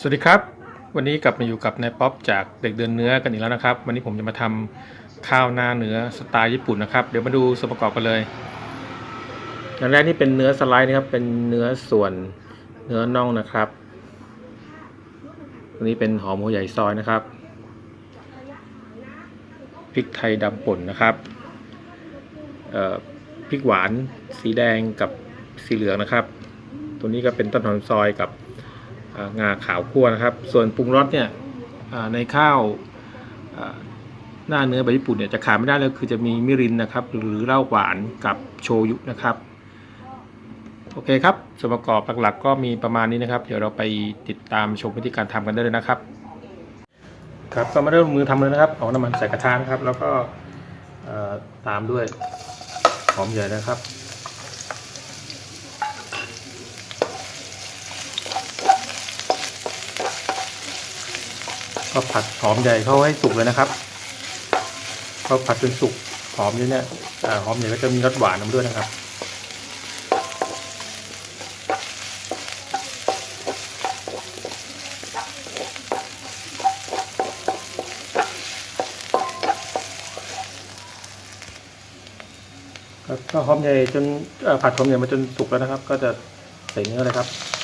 สวัสดีครับ วันนี้กลับมาอยู่กับนายป๊อปจากเด็กเดินเนื้อกันอีกแล้วนะครับ วันนี้ผมจะมาทำข้าวหน้าเนื้อสไตล์ญี่ปุ่นนะครับ เดี๋ยวมาดูส่วนประกอบกันเลย อย่างแรกนี่เป็นเนื้อสไลด์นะครับ เป็นเนื้อส่วนเนื้อน่องนะครับอันนี้เป็นหอมหัวใหญ่ซอยนะครับพริกไทยดำป่นนะครับพริกหวานสีแดงกับสีเหลืองนะครับ ตัวนี้ก็เป็นต้นหอมซอยกับ งาขาวคั่วนะครับ ส่วนปรุงรสเนี่ยในข้าวหน้าเนื้อแบบญี่ปุ่นเนี่ยจะขาดไม่ได้เลยคือจะมีมิรินนะครับ หรือเหล้าหวานกับโชยุนะครับ โอเคครับ ส่วนประกอบหลักๆก็มีประมาณนี้นะครับ เดี๋ยวเราไปติดตามชมวิธีการทำกันได้เลยนะครับ ครับก็มาเริ่มมือทำเลยนะครับเอาน้ำมันใส่กระทะนะครับ แล้วก็ตามด้วยหอมใหญ่นะครับ ก็ผัดหอมใหญ่เข้าให้สุกเลยนะครับก็ผัดจนสุกหอมเนี่ยอ่หอมใหญ่ก็จะมีรสหวานนำด้วยนะครับครับก็หอมใหญ่จนผัดหอมใหญ่มาจนสุกแล้วนะครับ ก็จะใส่เนื้อเลยครับ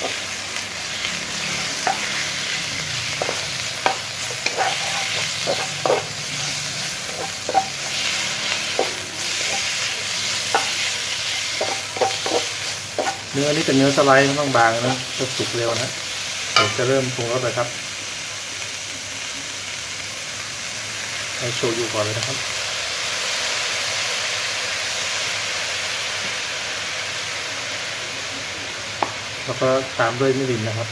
เนื้อนี่เป็นเนื้อสไลด์ต้องบางนะจะสุกเร็วนะผมจะเริ่มปรุงรสเลยครับให้โชยุก่อนเลยนะครับ แล้วก็ตามด้วยมิรินนะครับ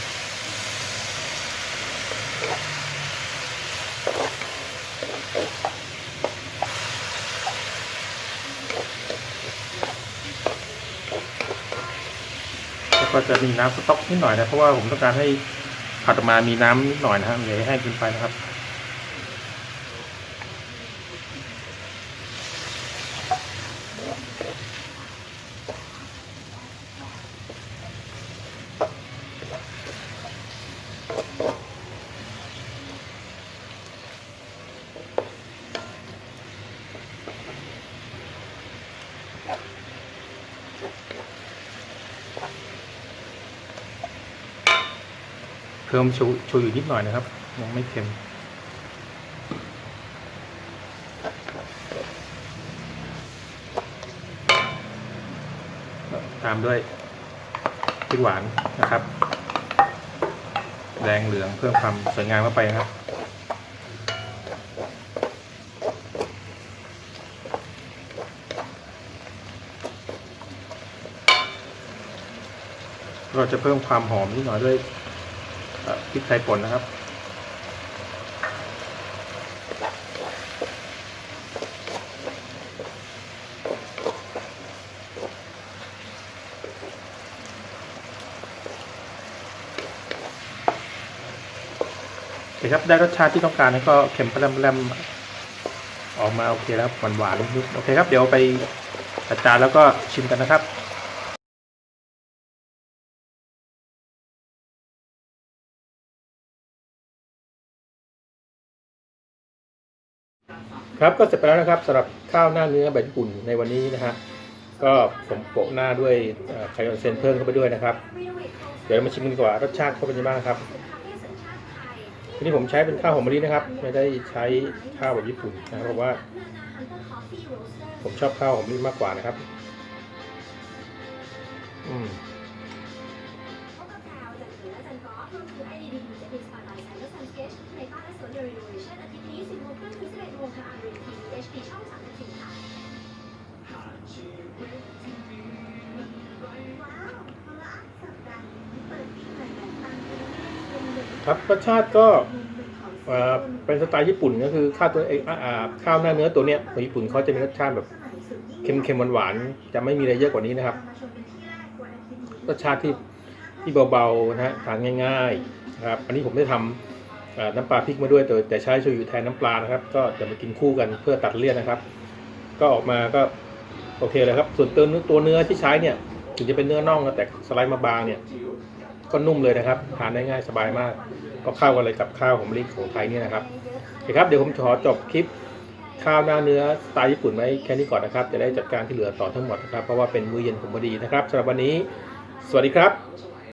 แล้วก็จะมีน้ำสต๊อกนิดหน่อยนะเพราะว่าผมต้องการให้ผัดออกมามีน้ำนิดหน่อยนะครับอย่าให้แห้งเกินไปนะครับ เพิ่มโชโชยุนิดหน่อยนะครับ ยังไม่เค็ม ตามด้วยพริกหวานนะครับ แดงเหลืองเพิ่มความสวยงามเข้าไปครับ เราจะเพิ่มความหอมนิดหน่อยด้วยพริกไทยป่นนะครับ โอเคครับได้รสชาติที่ต้องการแล้วก็เค็มแรมๆออกมาโอเคแล้วครับหวานนิดๆโอเคครับเดี๋ยวไปจัดจานแล้วก็ชิมกันนะครับครับก็เสร็จไปแล้วนะครับสำหรับข้าวหน้าเนื้อแบบญี่ปุ่นในวันนี้นะฮะก็ผมโปะหน้าด้วยไข่ออนเซนเพิ่มเข้าไปด้วยนะครับ เดี๋ยวมาชิมกันดีกว่ารสชาติเขาเป็นยังไงบ้างครับ ทีนี้ผมใช้เป็นข้าวหอมมะลินะครับ ไม่ได้ใช้ข้าวแบบญี่ปุ่นนะครับเพราะว่า ผมชอบข้าวหอมมะลิมากกว่านะครับ อืม ครับรสชาติก็เป็นสไตล์ญี่ปุ่นก็คือข้าวตัวเองอ่าอ่าข้าวหน้าเนื้อตัวเนี้ยของญี่ปุ่นเขาจะมีรสชาติแบบเค็มๆหวานๆจะไม่มีอะไรเยอะกว่านี้นะครับ รสชาติที่ที่เบาๆนะฮะทานง่ายๆนะครับอันนี้ผมได้ทำเอ่อน้ำปลาพริกมาด้วยแต่แต่ใช้โชยุแทนน้ำปลานะครับ ก็จะมากินคู่กันเพื่อตัดเลี่ยนนะครับ ก็ออกมาก็โอเคเลยครับ ส่วนตัวเนื้อตัวเนื้อที่ใช้เนี่ย ถึงจะเป็นเนื้อน่องนะแต่สไลด์มาบางเนี่ย ก็นุ่มเลยนะครับทานได้ง่ายสบายมาก ก็เข้ากันเลยกับข้าวหอมมะลิของไทยเนี่ยนะครับโอเคครับเดี๋ยวผมขอจบคลิปข้าวหน้าเนื้อสไตล์ญี่ปุ่นไว้แค่นี้ก่อนนะครับ จะได้จัดการที่เหลือต่อทั้งหมดนะครับ เพราะว่าเป็นมื้อเย็นผมพอดีนะครับสำหรับวันนี้ สวัสดีครับ